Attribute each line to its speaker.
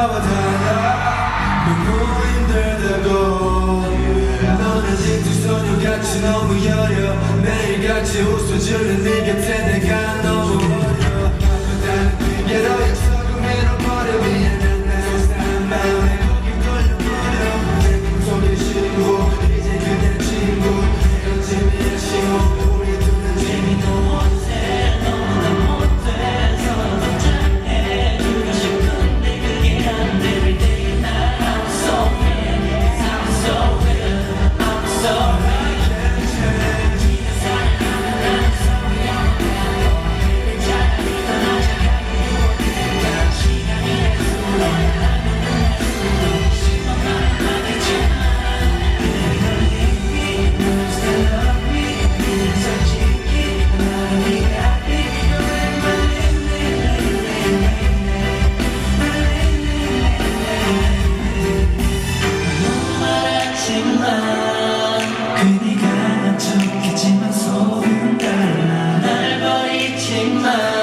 Speaker 1: 잡아달라 너무 힘들다고 는 아직도 소녀같이 너무 여려 매일같이 웃어주는 네 곁에
Speaker 2: in.